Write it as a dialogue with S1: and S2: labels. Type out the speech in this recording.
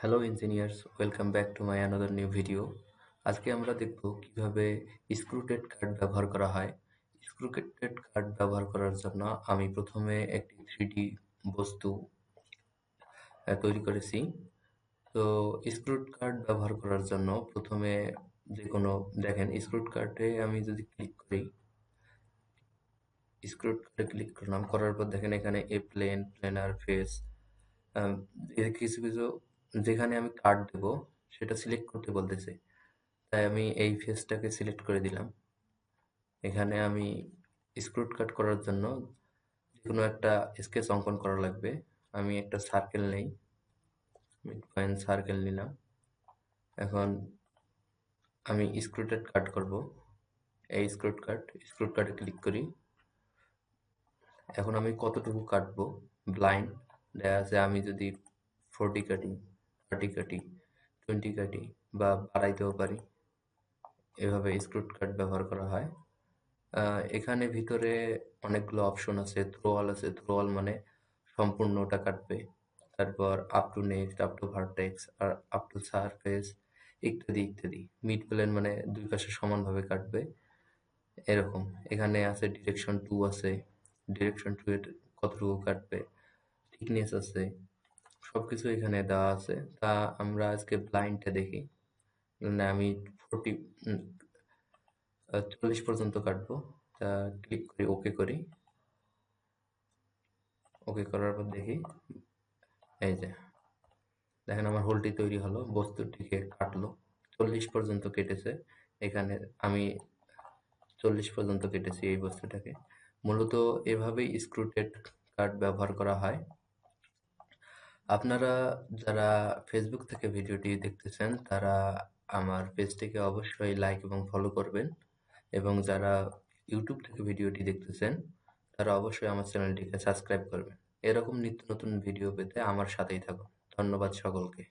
S1: Hello engineers, welcome back to my another new video. আজকে আমরা দেখব কীভাবে স্ক্রুটেড কার্ড ব্যবহার করা হয়। স্ক্রুটেড কার্ড ব্যবহার করার জন্য আমি প্রথমে একটি থ্রিডি বস্তু তৈরি করেছি। তো স্ক্রুট কার্ড ব্যবহার করার জন্য প্রথমে যে কোনো, দেখেন, স্ক্রুট কার্ডে আমি যদি ক্লিক করি, স্ক্রুট কার্ডে ক্লিক করলাম, করার পর দেখেন এখানে এ প্লেন, প্লেনার, ফেস কিছু কিছু যেখানে আমি কার্ড দেব, সেটা সিলেক্ট করতে বলতেছে। তাই আমি এই ফেসটাকে সিলেক্ট করে দিলাম। এখানে আমি স্ক্রুট কাট করার জন্য কোনো একটা স্কেচ অঙ্কন করা লাগবে। আমি একটা সার্কেল নেই মিড পয়েন্ট সার্কেল নিলাম। এখন আমি স্ক্রুটেড কাট করব। এই স্ক্রুট কাট স্ক্রুট কাটে ক্লিক করি। এখন আমি কতটুকু কাটবো? ব্লাইন্ড দেখা আছে আমি যদি ফোরটি কাটি থার্টি কাটি টোয়েন্টি কাটি বা বাড়াইতেও পারি। এভাবে স্ক্রুট কাট ব্যবহার করা হয়। এখানে ভিতরে অনেকগুলো অপশন আছে থ্রোয়াল আছে। থ্রোয়াল মানে সম্পূর্ণটা কাটবে। তারপর up to next up to vertex R up to surface ইত্যাদি ইত্যাদি। মিড প্লেন মানে দুই পাশে সমানভাবে কাটবে। এরকম। এখানে আছে ডিরেকশন টু আছে। ডিরেকশন টু এর কতটুকু কাটবে? থিকনেস আছে। সবকিছু এখানে দেওয়া আছে। তা আমরা আজকে ব্লাইন্ডটা দেখি। মানে আমি ফোরটি চল্লিশ পর্যন্ত কাটবো। তা ক্লিক করি ওকে করি। ওকে করার পর দেখি, এই যে, দেখেন আমার হোলটি তৈরি হলো, বস্তুটিকে কাটলো। চল্লিশ পর্যন্ত কেটেছে। এখানে আমি চল্লিশ পর্যন্ত কেটেছি এই বস্তুটাকে। মূলত এভাবেই স্ক্রুটেড কার্ড ব্যবহার করা হয়। আপনারা যারা ফেসবুক থেকে ভিডিওটি দেখতেছেন তারা আমার পেজটিকে অবশ্যই লাইক এবং ফলো করবেন। এবং যারা ইউটিউব থেকে ভিডিওটি দেখতেছেন তারা অবশ্যই আমার চ্যানেলটিকে সাবস্ক্রাইব করবেন। এরকম নিত্য নতুন ভিডিও পেতে আমার সাথেই থাকুন। ধন্যবাদ সকলকে।